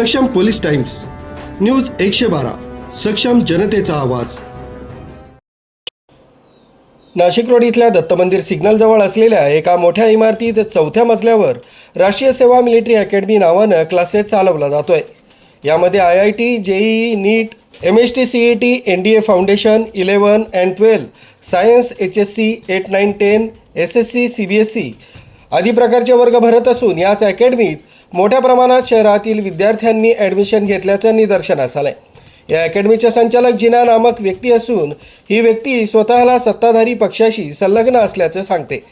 सक्षम police times news एकशे बारा सक्षम जनतेचा आवाज. नाशिक रोड इथल्या दत्त मंदिर सिग्नलजवळ असलेल्या एका मोठ्या इमारतीत चौथ्या मजल्यावर राष्ट्रीय सेवा मिलिटरी अकॅडमी नावानं क्लासेस चालवला जातोय. यामध्ये I I T JEE NEET M H T C E T N D A foundation eleven and twelve science H S C eight nine ten S S C C B S C आदी प्रकारचे वर्ग भरत असून याच अकॅडमीत मोठ्या प्रमाणात शहरातील विद्यार्थ्यांनी admission घेतल्याचं निदर्शनास आलंय. या अकॅडमीचे संचालक जिना नामक व्यक्ती असून ही व्यक्ती स्वतःला सत्ताधारी पक्षाशी संलग्न असल्याचं सांगते.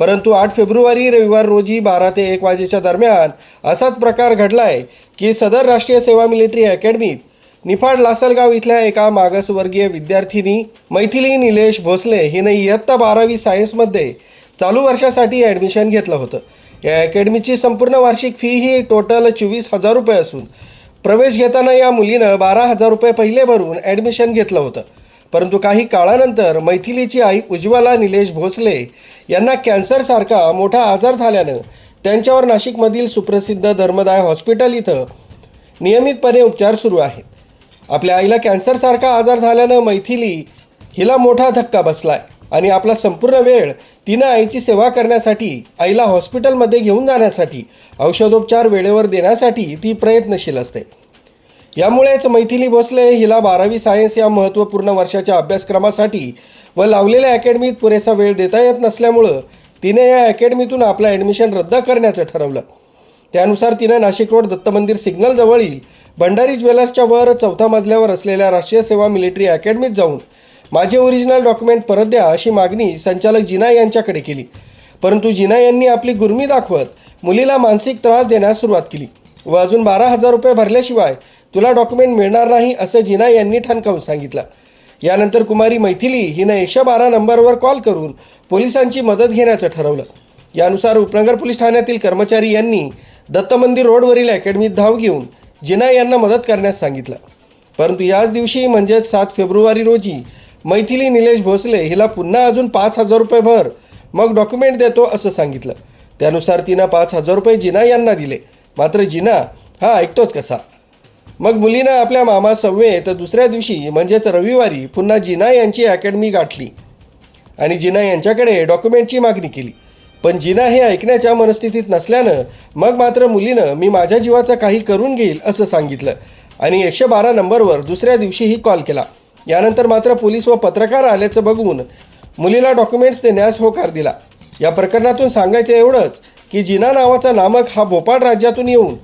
परंतु आठ फेब्रुवारी रविवार रोजी बारा ते एक वाजेच्या दरम्यान असाच प्रकार घडलाय की सदर राष्ट्रीय सेवा मिलिटरी अकॅडमीत निफाड लासलगाव इथल्या एका मागासवर्गीय विद्यार्थिनी मैथिली निलेश भोसले हिने इयत्ता बारावी सायन्समध्ये चालू वर्षासाठी ॲडमिशन घेतलं होतं. या अकॅडमीची संपूर्ण वार्षिक फी ही टोटल चोवीस हजार रुपये असून प्रवेश घेताना या मुलीनं बारा हजार रुपये पहिले भरून ॲडमिशन घेतलं होतं. परंतु काही काळानंतर मैथिलीची आई उज्ज्वला निलेश भोसले यांना कॅन्सरसारखा मोठा आजार झाल्यानं त्यांच्यावर नाशिकमधील सुप्रसिद्ध धर्मदाय हॉस्पिटल इथं नियमितपणे उपचार सुरू आहेत. आपल्या आईला कॅन्सरसारखा आजार झाल्यानं मैथिली हिला मोठा धक्का बसला आहे आणि आपला संपूर्ण वेळ तिनं आईची सेवा करण्यासाठी आईला हॉस्पिटलमध्ये घेऊन जाण्यासाठी औषधोपचार वेळेवर देण्यासाठी ती प्रयत्नशील असते. यामुळेच मैथिली भोसले हिला बारावी सायन्स या महत्त्वपूर्ण वर्षाच्या अभ्यासक्रमासाठी व लावलेल्या अकॅडमीत पुरेसा वेळ देता येत नसल्यामुळं तिने या अकॅडमीतून आपलं ॲडमिशन रद्द करण्याचं ठरवलं. त्यानुसार तिनं नाशिक रोड दत्त मंदिर सिग्नलजवळील भंडारी ज्वेलर्सच्या वर चौथ्या मजल्यावर असलेल्या राष्ट्रीय सेवा मिलिटरी अकॅडमीत जाऊन माझे ओरिजिनल डॉक्युमेंट परत द्या अशी मागणी संचालक जिना यांच्याकडे केली. परंतु जिना यांनी आपली गुरमी दाखवत मुलीला मानसिक त्रास देण्यास सुरुवात केली. व अजून बारा हजार रुपये भरल्याशिवाय तुला डॉक्युमेंट मिळणार नाही असं जिना यांनी ठणकावून सांगितलं. यानंतर कुमारी मैथिली हिनं एकशे बारा नंबरवर कॉल करून पोलिसांची मदत घेण्याचं ठरवलं. यानुसार उपनगर पोलीस ठाण्यातील कर्मचारी यांनी दत्त मंदिर रोडवरील अकॅडमीत धाव घेऊन जिना यांना मदत करण्यास सांगितलं. परंतु याच दिवशी म्हणजेच सात फेब्रुवारी रोजी मैथिली निलेश भोसले हिला पुन्हा अजून पाच हजार रुपये भर. मग डॉक्युमेंट देतो असं सांगितलं. त्यानुसार तिनं पाच हजार रुपये जिना यांना दिले. मात्र जिना हा ऐकतोच कसा? मग मुलीनं आपल्या मामा समवेत दुसऱ्या दिवशी म्हणजेच रविवारी पुन्हा जिना यांची अकॅडमी गाठली. आणि जिना यांच्याकडे डॉक्युमेंटची मागणी केली. पण जिना हे ऐकण्याच्या मनस्थितीत नसल्यानं मग मात्र मुलीनं मी माझ्या जीवाचं काही करून घेईल असं सांगितलं. आणि एकशे बारा नंबरवर दुसऱ्या दिवशीही कॉल केला. यानंतर मात्र पोलीस व पत्रकार आल्याचं बघून मुलीला डॉक्युमेंट्स देण्यास होकार दिला. या प्रकरणातून सांगायचं एवढंच की जिना नावाचा नामक हा भोपाळ राज्यातून येऊन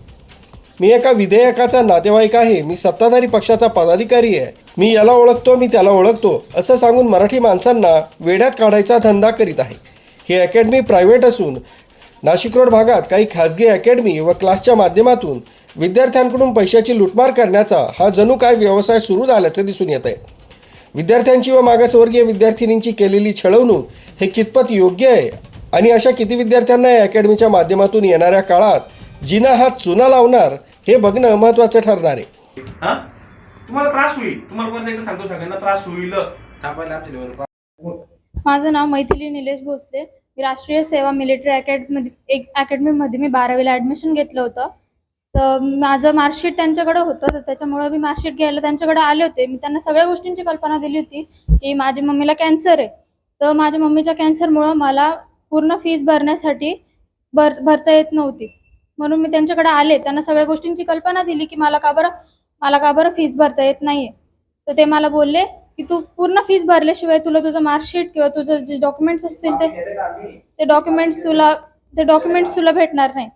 मी एका विधेयकाचा नातेवाईक आहे मी सत्ताधारी पक्षाचा पदाधिकारी आहे मी याला ओळखतो मी त्याला ओळखतो असं सांगून मराठी माणसांना वेड्यात काढायचा धंदा करीत आहे. ही अकॅडमी प्रायव्हेट असून नाशिक रोड भागात काही खाजगी अकॅडमी व क्लासच्या माध्यमातून विद्यार्थ्यांकडून पैशाची लुटमार करण्याचा हा जणू काय व्यवसाय सुरू झाल्याचं दिसून येत आहे विद्यार्थ्यांची व मागासवर्गीय विद्यार्थिनींची केलेली छळवणूक हे कितपत योग्य आहे? आणि अशा किती विद्यार्थ्यांना या अकॅडमीच्या माध्यमातून येणाऱ्या काळात जिना हा चुना लावणार हे बघणं महत्त्वाचं ठरणार आहे. हा? तुम्हाला त्रास होईल. तुम्हाला परत एकदा सांगतो सगळ्यांना त्रास होईल. थांबायला आमच्या लेवलवर माझं नाव मैथिली निलेश भोसले. मी राष्ट्रीय सेवा मिलिटरी अकॅडमी एक अकॅडमीमध्ये मी बारावीला ॲडमिशन घेतलं होतं. तर माझं मार्कशीट त्यांच्याकडे होतं तर त्याच्यामुळं मी मार्कशीट घ्यायला त्यांच्याकडे आले होते. मी त्यांना सगळ्या गोष्टींची कल्पना दिली होती की माझ्या मम्मीला कॅन्सर आहे. तर माझ्या मम्मीच्या कॅन्सरमुळं मला पूर्ण फीस भरण्यासाठी भर भरता येत नव्हती. म्हणून मी त्यांच्याकडे आले. त्यांना सगळ्या गोष्टींची कल्पना दिली की मला का बरं मला का बरं फीस भरता येत नाही तर ते मला बोलले की तू पूर्ण फीस भरल्याशिवाय तुला तुझं मार्कशीट किंवा तुझं जे डॉक्युमेंट्स असतील ते ते डॉक्युमेंट्स तुला ते डॉक्युमेंट्स तुला भेटणार नाही.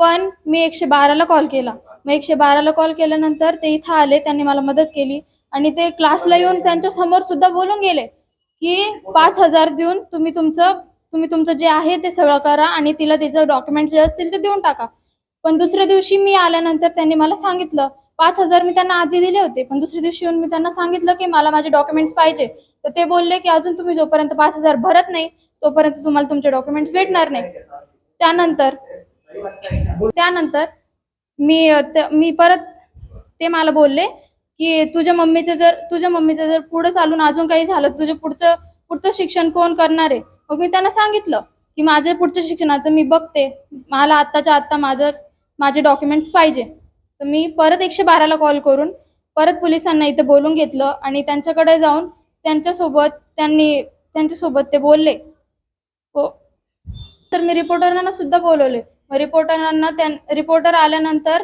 पण मी एकशे बाराला कॉल केला. मग एकशे बाराला कॉल केल्यानंतर ते इथं आले त्यांनी मला मदत केली आणि ते क्लासला येऊन त्यांच्यासमोर सुद्धा बोलून गेले की पाच हजार देऊन तुम्ही तुमचं तुम्ही तुमचं जे आहे ते सगळं करा आणि तिला तिचं डॉक्युमेंट जे असतील ते देऊन टाका. पण दुसऱ्या दिवशी मी आल्यानंतर त्यांनी मला सांगितलं पाच हजार मी त्यांना आधी दिले होते पण दुसऱ्या दिवशी येऊन मी त्यांना सांगितलं की मला माझे डॉक्युमेंट्स पाहिजे. तर ते बोलले की अजून तुम्ही जोपर्यंत पाच हजार भरत नाही तोपर्यंत तुम्हाला तुमचे डॉक्युमेंट्स भेटणार नाही. त्यानंतर त्यानंतर मी मी परत ते मला बोलले की तुझ्या मम्मीचं जर तुझ्या मम्मीचं जर पुढे चालून अजून काही झालं तर तुझं पुढचं पुढचं शिक्षण कोण करणार आहे? मग मी त्यांना सांगितलं की माझं पुढच्या शिक्षणाचं मी बघते. मला आत्ताच्या आत्ता माझं माझे डॉक्युमेंट्स पाहिजे. तर मी परत एकशे बाराला कॉल करून परत पोलिसांना इथं बोलून घेतलं आणि त्यांच्याकडे जाऊन त्यांच्यासोबत त्यांनी त्यांच्यासोबत ते बोलले. हो. तर मी रिपोर्टरांना सुद्धा बोलवले. रिपोर्टरांना त्या रिपोर्टर आल्यानंतर